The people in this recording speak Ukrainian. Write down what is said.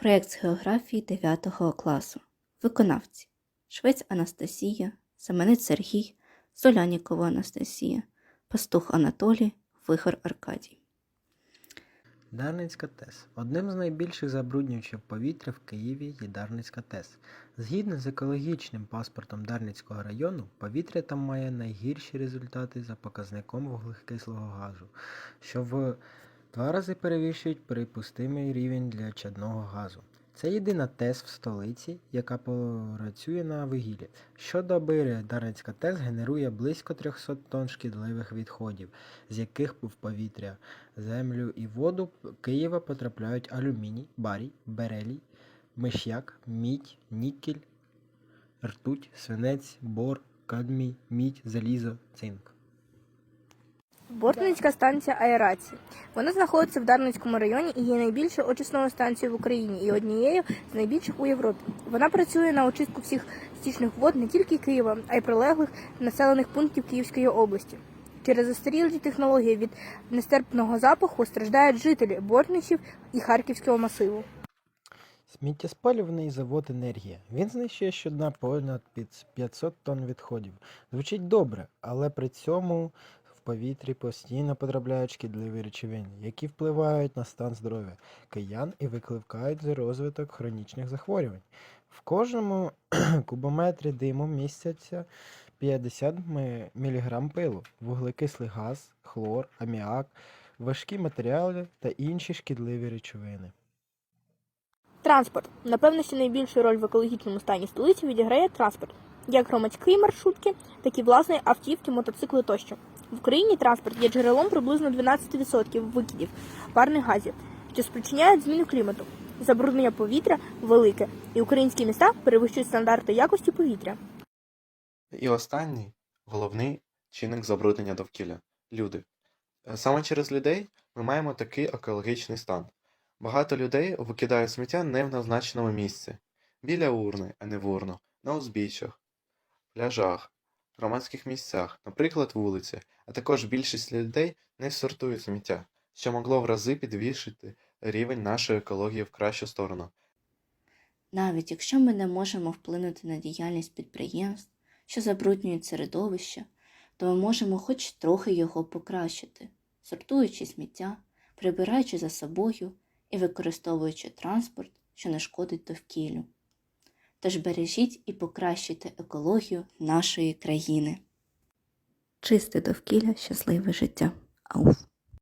Проєкт з географії 9 класу. Виконавці Швець Анастасія, Семенець Сергій, Солянікова Анастасія, Пастух Анатолій, Вихор Аркадій. Дарницька ТЕС. Одним з найбільших забруднювачів повітря в Києві є Дарницька ТЕС. Згідно з екологічним паспортом Дарницького району, повітря там має найгірші результати за показником вуглекислого газу, що в два рази перевищують припустимий рівень для чадного газу. Це єдина ТЕС в столиці, яка працює на вугіллі. Щодоби Дарницька ТЕС генерує близько 300 тонн шкідливих відходів, з яких в повітря землю і воду Києва потрапляють алюміній, барій, берелій, миш'як, мідь, нікель, ртуть, свинець, бор, кадмій, мідь, залізо, цинк. Бортницька станція аерації. Вона знаходиться в Дарницькому районі і є найбільшою очисною станцією в Україні і однією з найбільших у Європі. Вона працює на очистку всіх стічних вод не тільки Києва, а й прилеглих населених пунктів Київської області. Через застарілі технології від нестерпного запаху страждають жителі Бортничів і Харківського масиву. Сміттєспалювальний завод енергія. Він знищує щодня понад 500 тонн відходів. Звучить добре, але при цьому повітрі постійно потрапляють шкідливі речовини, які впливають на стан здоров'я киян і викликають розвиток хронічних захворювань. В кожному кубометрі диму містяться 50 мг пилу, вуглекислий газ, хлор, аміак, важкі матеріали та інші шкідливі речовини. Транспорт. Напевно, що найбільшу роль в екологічному стані столиці відіграє транспорт, як громадські маршрутки, так і власне автівки, мотоцикли тощо. В Україні транспорт є джерелом приблизно 12% викидів парних газів, що спричиняють зміну клімату. Забруднення повітря велике, і українські міста перевищують стандарти якості повітря. І останній головний чинник забруднення довкілля люди. Е, Саме через людей ми маємо такий екологічний стан. Багато людей викидають сміття не в назначеному місці, біля урни, а не в урну, на узбіччях, пляжах, громадських місцях, наприклад, вулиці, а також більшість людей не сортують сміття, що могло в рази підвищити рівень нашої екології в кращу сторону. Навіть якщо ми не можемо вплинути на діяльність підприємств, що забруднюють середовище, то ми можемо хоч трохи його покращити, сортуючи сміття, прибираючи за собою і використовуючи транспорт, що не шкодить довкіллю. Тож бережіть і покращуйте екологію нашої країни. Чисте довкілля, щасливе життя. Ауф!